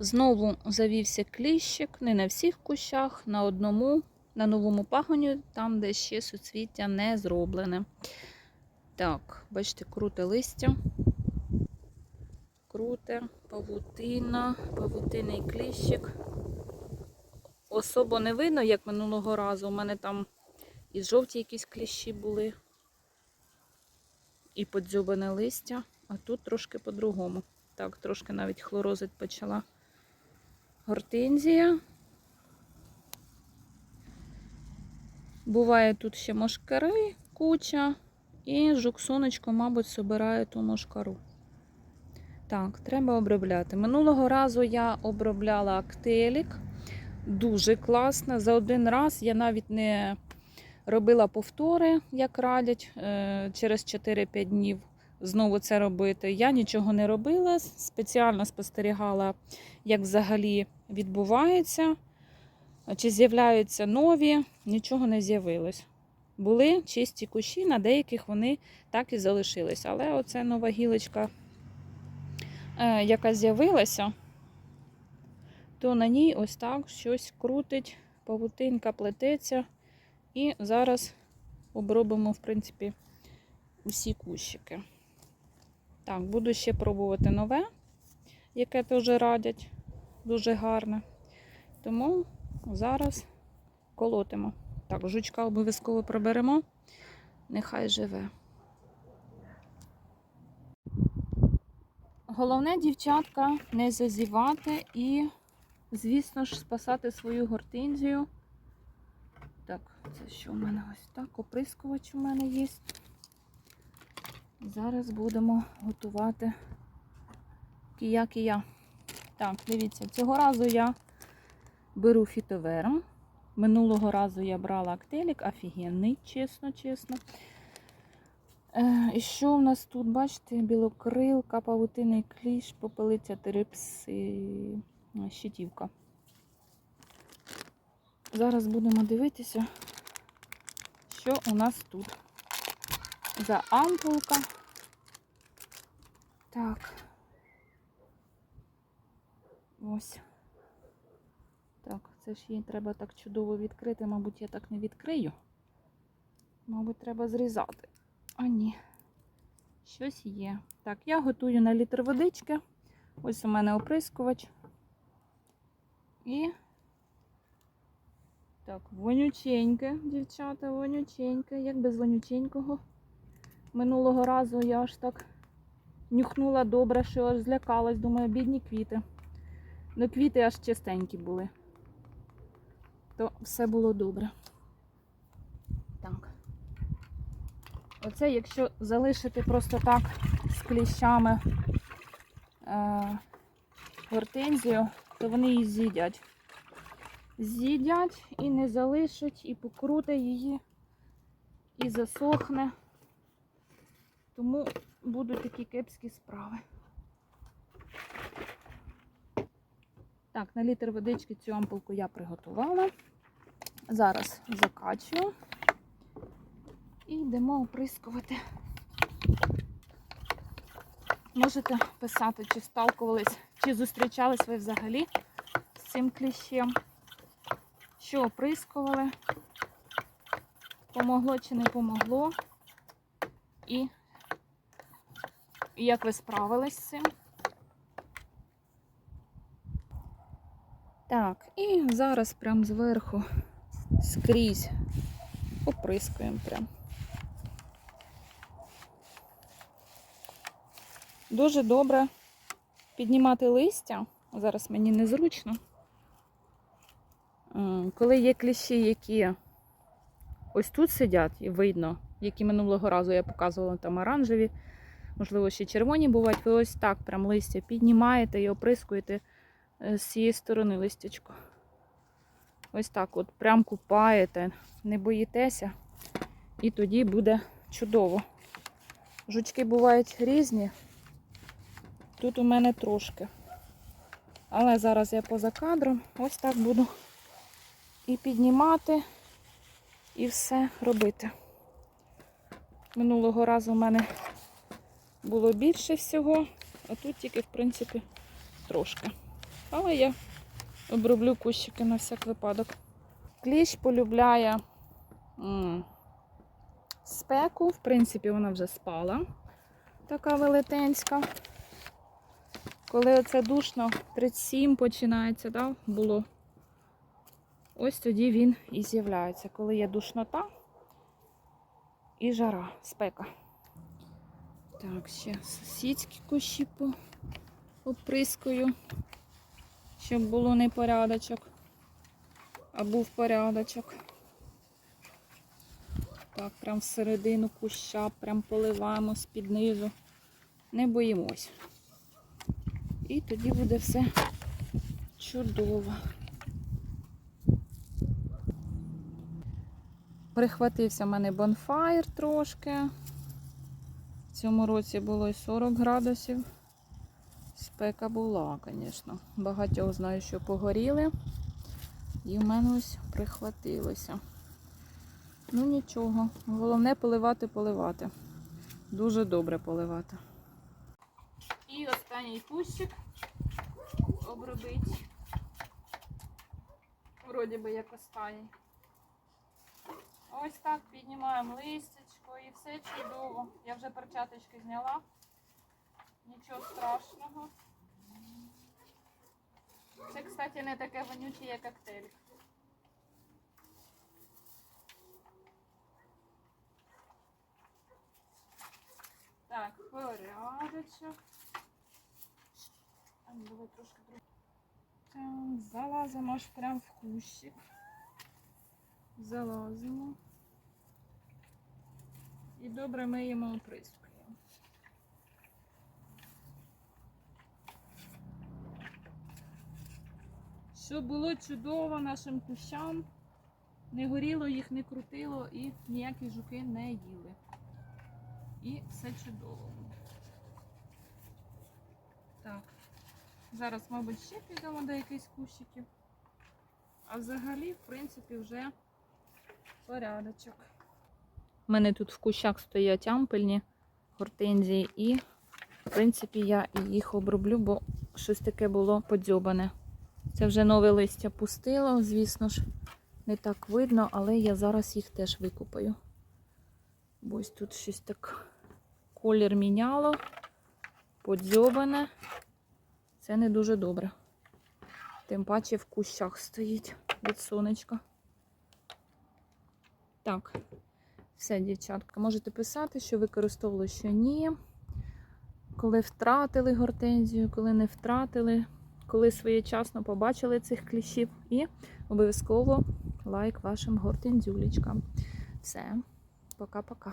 Знову завівся кліщик, не на всіх кущах, на одному, на новому пагоні, там, де ще суцвіття не зроблене. Так, бачите, круте листя. Круте, павутина, павутинний кліщик. Особо не видно, як минулого разу. У мене там і жовті якісь кліщі були, і подзьобане листя, а тут трошки по-другому. Так, трошки навіть хлорозить почала гортензія. Буває тут ще мошкари, куча, і жук-сонечко, мабуть, собирає ту мошкару. Так, треба обробляти. Минулого разу я обробляла актелік. Дуже класно. За один раз я навіть не робила повтори, як радять, е, через 4-5 днів знову це робити. Я нічого не робила, спеціально спостерігала, як взагалі відбувається, чи з'являються нові, нічого не з'явилось. Були чисті кущі, на деяких вони так і залишились. Але оце нова гілочка, е, яка з'явилася, то на ній ось так щось крутить, павутинка плететься. І зараз обробимо, в принципі, усі кущики. Так, буду ще пробувати нове, яке теж радять, дуже гарне. Тому зараз колотимо. Так, жучка обов'язково приберемо, нехай живе. Головне, дівчатка, не зазівати і, звісно ж, спасати свою гортензію. Так, це що у мене ось так? Оприскувач у мене є. Зараз будемо готувати кія-кія. Так, дивіться, цього разу я беру фітоверм. Минулого разу я брала актелік, офігенний, чесно, чесно. Е, і що у нас тут, бачите, білокрилка, павутинний кліщ, попелиця терипси, щитівка. Зараз будемо дивитися, що у нас тут за ампулка. Так. Ось. Так, це ж її треба так чудово відкрити. Мабуть, я так не відкрию. Мабуть, треба зрізати. А ні. Щось є. Так, я готую на літр водички. Ось у мене оприскувач. І так, вонюченьке, дівчата, вонюченьке, як без вонюченького. Минулого разу я аж так нюхнула добре, що аж злякалась, думаю, бідні квіти. Ну, квіти аж чистенькі були. То все було добре. Так. Оце, якщо залишити просто так з кліщами е, гортензію, то вони її з'їдять з'їдять і не залишать, і покруте її, і засохне. Тому будуть такі кепські справи. Так, на літр водички цю ампулку я приготувала. Зараз закачую і йдемо оприскувати. Можете писати, чи сталкувались, чи зустрічались ви взагалі з цим кліщем що оприскували, помогло чи не помогло, і, і як ви справились з цим. Так, і зараз прям зверху скрізь оприскуємо прям. Дуже добре піднімати листя. Зараз мені незручно. Коли є кліщі, які ось тут сидять, і видно, які минулого разу я показувала там оранжеві, можливо, ще червоні бувають, ви ось так прям листя піднімаєте і оприскуєте е, з цієї сторони листячко. Ось так от прям купаєте, не боїтеся, і тоді буде чудово. Жучки бувають різні. Тут у мене трошки. Але зараз я поза кадром ось так буду і піднімати, і все робити. Минулого разу в мене було більше всього, а тут тільки, в принципі, трошки. Але я оброблю кущики на всяк випадок. Кліщ полюбляє м, спеку. В принципі, вона вже спала. Така велетенська. Коли оце душно, 37 починається, да, було. Ось тоді він і з'являється, коли є душнота і жара, спека. Так, ще сусідські кущі оприскую, щоб було непорядочок, а був порядочок. Так, прям всередину куща, прям поливаємо з-під низу. Не боїмось. І тоді буде все чудово. Прихватився в мене бонфайр трошки. Цьому році було і 40 градусів. Спека була, звісно. Багатьох знаю, що погоріли. І в мене ось прихватилося. Ну нічого. Головне поливати, поливати. Дуже добре поливати. І останній кущик обробить. Вроді би як останній. Ось так піднімаємо листячко і все чудово. Я вже перчаточки зняла. Нічого страшного. Це, кстати, не таке вонюче, як коктейль. Так, порядочок. А, ну, давай трошки трошки. Так, залазимо аж прям в кущик. Залазимо. І добре миємо оприскуємо. Щоб було чудово нашим кущам, не горіло, їх не крутило і ніякі жуки не їли. І все чудово. Так, зараз, мабуть, ще підемо до якихось кущиків. А взагалі, в принципі, вже порядочок. У мене тут в кущах стоять ампельні гортензії, і, в принципі, я їх оброблю, бо щось таке було подзьобане. Це вже нове листя пустило, звісно ж, не так видно, але я зараз їх теж викупаю. Бо ось тут щось так колір міняло, подзьобане. Це не дуже добре. Тим паче в кущах стоїть від сонечка. Так, все, дівчатка, можете писати, що використовували, що ні. Коли втратили гортензію, коли не втратили, коли своєчасно побачили цих кліщів. І обов'язково лайк вашим гортензюлечкам. Все, пока-пока.